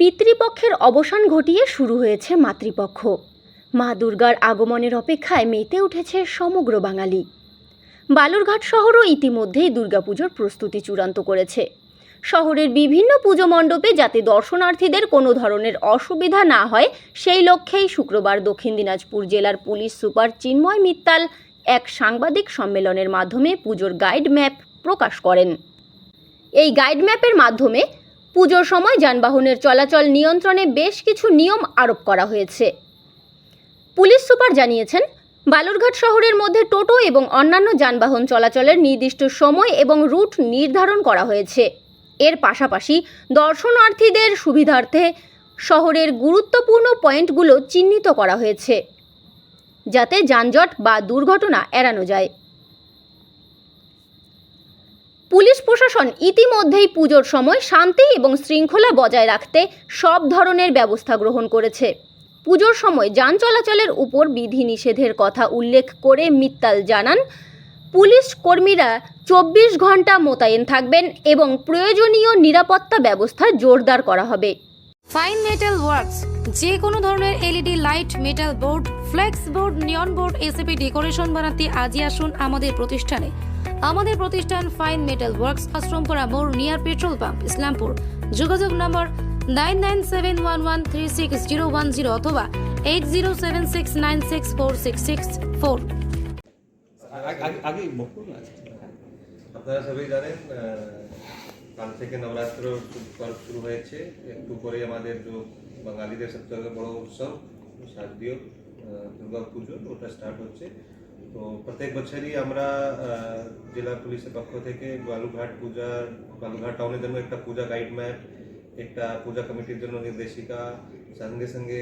পিতৃপক্ষের অবসান ঘটিয়ে শুরু হয়েছে মাতৃপক্ষ। মা দুর্গার আগমনের অপেক্ষায় মেতে উঠেছে সমগ্র বাঙালি। বালুরঘাট শহরও ইতিমধ্যেই দুর্গাপুজোর প্রস্তুতি চূড়ান্ত করেছে। শহরের বিভিন্ন পুজো মণ্ডপে যাতে দর্শনার্থীদের কোনো ধরনের অসুবিধা না হয়, সেই লক্ষ্যেই শুক্রবার দক্ষিণ দিনাজপুর জেলার পুলিশ সুপার চিন্ময় মিত্তাল এক সাংবাদিক সম্মেলনের মাধ্যমে পুজোর গাইড ম্যাপ প্রকাশ করেন। এই গাইড ম্যাপের মাধ্যমে পুজোর সময় যানবাহনের চলাচল নিয়ন্ত্রণে বেশ কিছু নিয়ম আরোপ করা হয়েছে। পুলিশ সুপার জানিয়েছেন, বালুরঘাট শহরের মধ্যে টোটো এবং অন্যান্য যানবাহন চলাচলের নির্দিষ্ট সময় এবং রুট নির্ধারণ করা হয়েছে। এর পাশাপাশি দর্শনার্থীদের সুবিধার্থে শহরের গুরুত্বপূর্ণ পয়েন্টগুলো চিহ্নিত করা হয়েছে, যাতে যানজট বা দুর্ঘটনা এড়ানো যায়। পুলিশ প্রশাসন ইতিমধ্যেই পুজোর সময় শান্তি এবং শৃঙ্খলা বজায় রাখতে সব ধরনের ব্যবস্থা গ্রহণ করেছে। পুজোর সময় যান চলাচলের উপর বিধিনিষেধের কথা উল্লেখ করে মিত্তাল জানান, পুলিশ কর্মীরা চব্বিশ ঘণ্টা মোতায়েন থাকবেন এবং প্রয়োজনীয় নিরাপত্তা ব্যবস্থা জোরদার করা হবে। ফাইন মেটাল ওয়ার্কস যে কোনো ধরনের LED light metal board flex board neon board ACP decoration বানাতে আজই আসুন আমাদের প্রতিষ্ঠানে। আমাদের প্রতিষ্ঠান ফাইন মেটাল ওয়ার্কস আশ্রমপুরা মোড় নিয়ার পেট্রোল পাম্প ইসলামপুর। যোগাযোগ number nine nine seven one one three six zero one zero অথবা eight zero seven six nine six four six six four. আপনারা সবাই জানেন কাল থেকে নবরাত্র পর্ব শুরু হয়েছে। একটু পরে আমাদের যে বাঙালিদের সবথেকে বড় উৎসব শারদীয় দুর্গা পুজো ওটা স্টার্ট হচ্ছে। তো প্রত্যেক বছরই আমরা আহ, জেলা পুলিশের পক্ষ থেকে বালুঘাট পূজা বালুঘাট টাউনের জন্য একটা পূজা গাইড ম্যাপ একটা পূজা কমিটির জন্য নির্দেশিকা সঙ্গে সঙ্গে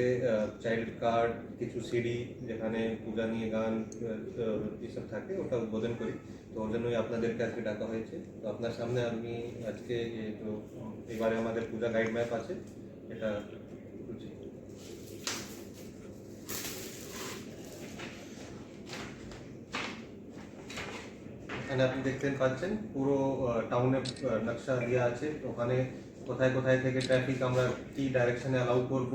চাইল্ড কার্ড কিছু সিডি যেখানে পূজা নিয়ে গান আহ, এসব থাকে ওটা উদ্বোধন করি তো ওর জন্যই আপনাদেরকে আজকে ডাকা হয়েছে তো আপনার সামনে আমি আজকে এই তো এবারে আমাদের পূজা গাইড ম্যাপ আছে এটা এখানে আপনি দেখতে পাচ্ছেন, পুরো টাউনে নকশা দেওয়া আছে। ওখানে কোথায় কোথায় থেকে ট্রাফিক আমরা কি ডাইরেকশনে অ্যালাউ করব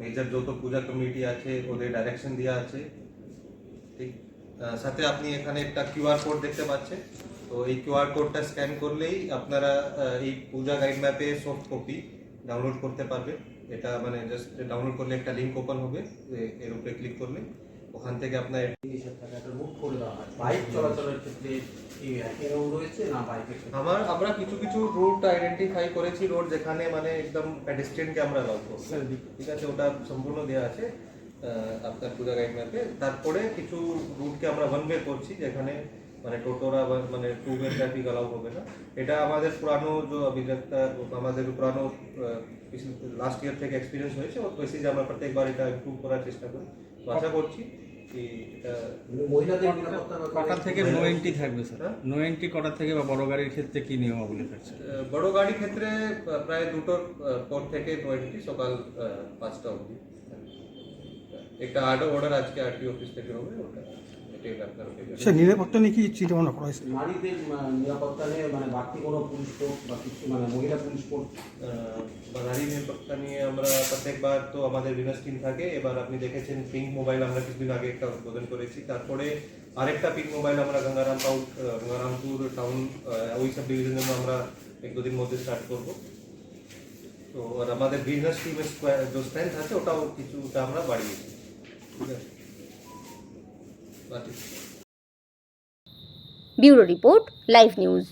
মেজর যত পূজা কমিটি আছে, ওদের ডাইরেকশন দেওয়া আছে। ঠিক? সাথে আপনি এখানে একটা কিউআর কোড দেখতে পাচ্ছেন। তো এই কিউআর কোডটা স্ক্যান করলেই আপনারা এই পূজা গাইড ম্যাপে সফট কপি ডাউনলোড করতে পারবে। এটা মানে জাস্ট ডাউনলোড করলে একটা লিঙ্ক ওপেন হবে এর উপরে ক্লিক করলে। ওখান থেকে আপনার নিষেধ থাকে একটা রুট করে দেওয়া হয়। বাইক চলাচলের ক্ষেত্রে আমার আমরা কিছু কিছু রুট আইডেন্টিফাই করেছি রোড যেখানে মানে একদম প্যাডেস্ট্রিয়ানকে আমরা লাগবো করব ঠিক আছে ওটা সম্পূর্ণ দেওয়া আছে আপনার পূজা গাইড ম্যাপে তারপরে কিছু রুটকে আমরা ওয়ান ওয়ে করছি যেখানে মানে টোটোরা মানে টু ওয়ে ট্রাফিক অ্যালাউ হবে না। এটা আমাদের পুরানো যে আমাদের পুরানো লাস্ট ইয়ার থেকে এক্সপিরিয়েন্স হয়েছে ওর বেসিসে আমরা প্রত্যেকবার এটা ইমপ্রুভ করার চেষ্টা করি। তো আশা করছি কি এটা মহিলাদের নিরাপত্তার ব্যাপারে কটা থেকে নো এন্ট্রি থাকবে স্যার? নো এন্ট্রি কটা থেকে বা বড় গাড়ির ক্ষেত্রে কি নিয়মাবলী থাকছে? বড় গাড়ি ক্ষেত্রে প্রায় দুটোর পর থেকে টোয়েন্টি সকাল আহ, পাঁচটা অবধি। একটা আর্ডার অর্ডার আজকে আরটি অফিস থেকে হবে ওটা। আপনার সে নিরাপত্তা নিয়ে কি চিন্তা ভাবনা করা হয়েছে? নারীদের নিরাপত্তা নিয়ে মানে বাড়তি কোনো পুলিশ ফোর্স বা কিছু মানে মহিলা পুলিশ ফোর্স বা নারী নিরাপত্তা নিয়ে আমরা প্রত্যেকবার তো আমাদের বিনাশ টিম থাকে। এবার আপনি দেখেছেন পিঙ্ক মোবাইল আমরা কিছুদিন আগে একটা উদ্বোধন করেছি। তারপরে আরেকটা পিঙ্ক মোবাইল আমরা গঙ্গারাম টাউন গঙ্গারামপুর টাউন ওই সব ডিভিশনের জন্য আমরা এক দুদিন মধ্যে স্টার্ট করব। তো আর আমাদের বিজনেস টিমের যে স্ট্রেংথ আছে ওটাও কিছুটা আমরা বাড়িয়েছি। ঠিক আছে? Bureau report live news